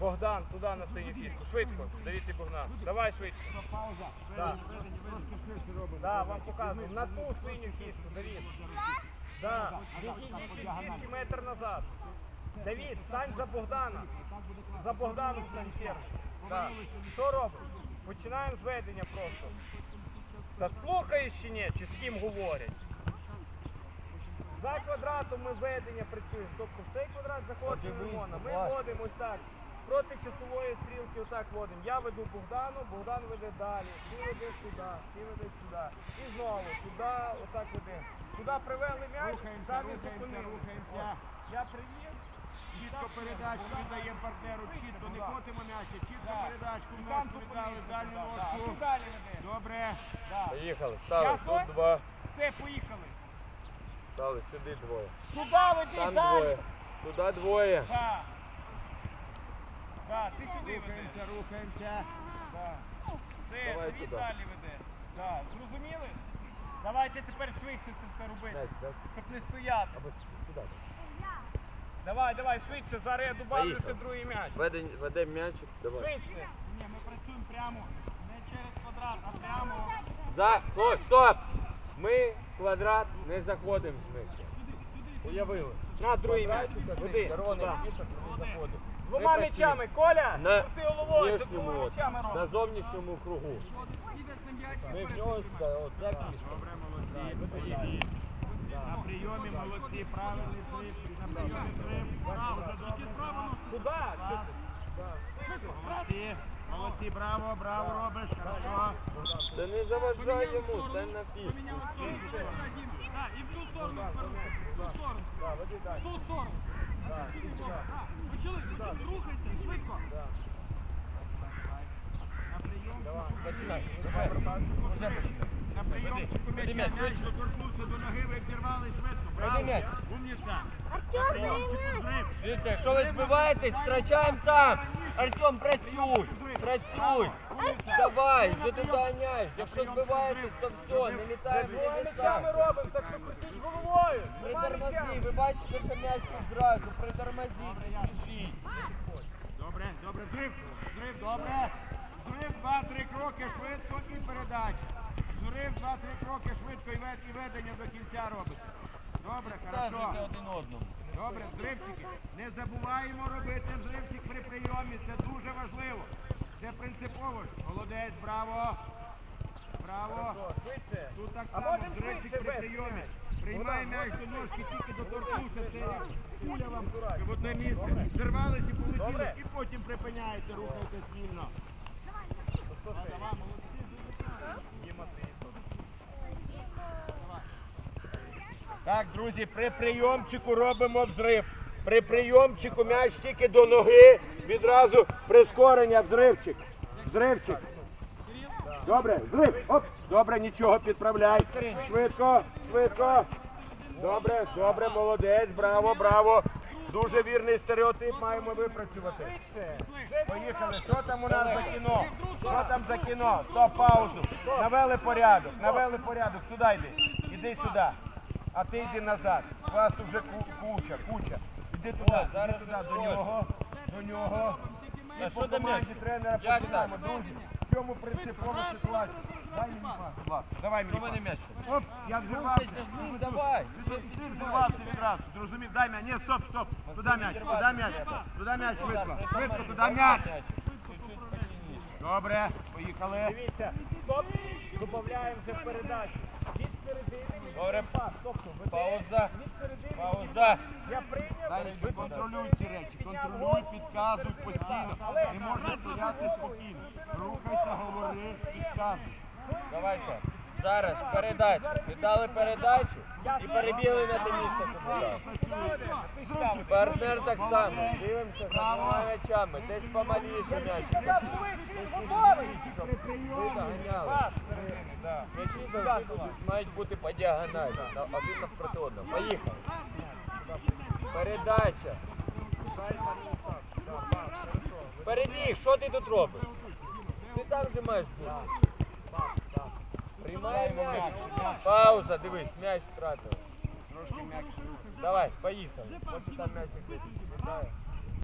Богдан, туди на синю кістку. Швидко. І Богдан. Давай швидко. Пауза. Да. Робимо. Да, вам показую. На ту синю кістку, Давід. Да. Відійдіть від кістки метр назад. Давід, стань за Богдана. За Богданом стань перший. Да. Що робиш? Починаємо зведення просто. Та слухаєш чи ні, чи з ким говорять? За квадратом ми ведення працюємо. Тобто в цей квадрат заходить Лимона. Ми водимо ось так. Проти часової стрілки отак водимо. Я веду Богдану, Богдан веде далі. Ти веде сюди, ти веде сюди. І знову туди, отак ведемо. Туди привели м'яч, там і зупинили. рухаємося. От. Я привів. Чітко передачку віддаємо партнеру, чітко, не котимо м'яча, чітко передачку в там ножку віддали, зупинився. дальню Да, да. ножку. Далі. Добре. Да. Поїхали, стали, тут два, Все, поїхали. Стали, сюди двоє. Туди веди, Там далі. двоє, туди двоє. Да. Да, ти сюди ведеш. Рухаємося, рухаємося. Да. Все, Давай туди. далі веде. Да. Зрозуміли? Давайте тепер швидше це все робити. М'яч, так? Щоб не стояти. Або сюди. Давай, давай, швидше, зараз я добавлю Поїхали. другий м'яч. Ведем, ведем м'ячик, давай. Швидше. Ні, ми працюємо прямо. Не через квадрат, а прямо. За, стоп, стоп! Ми квадрат не заходимо з м'ячем. Уявили. На другий м'яч. Червоний заходить. Двома Ми м'ячами, Коля! На Крути головою, за внешньому, двома от, м'ячами на робиш. зовнішньому кругу. Ми в нього сюди, от так. Добре, молодці. Поїдіть. На прийомі молодці, правильний зрив. На прийомі. Браво, добре. Туди. Молодці, молодці, браво, браво робиш, хорошо. Та не заважай йому, стань на фішку. І в ту сторону, в ту сторону. В ту сторону. Да. Почали, рухайте, швидко. На прийом. Давай. Починай. Давай. На м'яч доторкнувся до ноги, ви зірвали швидко. Браво, умніця. Артем, якщо ви збиваєтесь, втрачаємо там. Артем, працюй, працюй. Давай, що ти доганяєш? Якщо збиваєтесь, то все, не літаємо, не м'ячами робимо, так що крутіть головою. Притормози, ви бачите, що м'яч зразу, притормозіть, не спішіть. Добре, добре, зрив, зрив, добре. Зрив, два-три кроки, швидко і передача. Зрив, два-три кроки, швидко і вед- і ведення до кінця робите. Добре, хорошо. Ставте один одному. Добре, зривчики. Не забуваємо робити зривчик при прийомі. Це дуже важливо. Це принципово. Молодець, браво. Браво. Тут так само можем при прийомі. Приймай м'яч до ножки, тільки доторкнувся. Це Так. куля вам в одне місце. Зірвались і полетіли. І потім припиняєте, рухайтесь вільно. Давай, молодці, дуже. Так, друзі, при прийомчику робимо взрив. При прийомчику м'яч тільки до ноги, відразу прискорення, взривчик. Взривчик. Добре, взрив. Оп. Добре, нічого, підправляй. Швидко, швидко. Добре, добре, молодець, браво, браво. Дуже вірний стереотип маємо випрацювати. Поїхали. Що там у нас за кіно? Що там за кіно? Стоп, паузу. Навели порядок, навели порядок. Сюди йди. Іди сюди. А ти йди назад. Вас уже куча, куча. Іди туди, зараз туди, до нього, до нього. І по команді тренера починаємо, друзі. В цьому принципова ситуація. Дай мені пас, будь ласка. Давай мені пас. м'яч? Оп, я ним, давай. Ти взірвався відразу. Зрозумів? Дай м'яч. Ні, стоп, стоп. Туди м'яч, туди м'яч. Туди м'яч швидко. Швидко, туди м'яч. Добре, поїхали. Дивіться, додаємо в передачу. Добре. Пауза. Пауза. Я прийняв. Ви контролюй ці речі, контролюй, підказуй постійно. Не можна стояти спокійно. Рухайся, говори, підказуй. Давайте. Зараз передачу. Віддали передачу і перебігли на те місце туди. Партнер так само. Дивимося за двома м'ячами. Десь помаліше. М'ячі завжди будуть- мають бути по діагоналі. на- Один навпроти одного. Поїхали. Передача. Перебіг, що ти тут робиш? Ти там же маєш бути. М'яч. Пауза, дивись, м'яч втратив. Трошки м'якше. Давай, поїхали. Поки там м'ячик відлітає.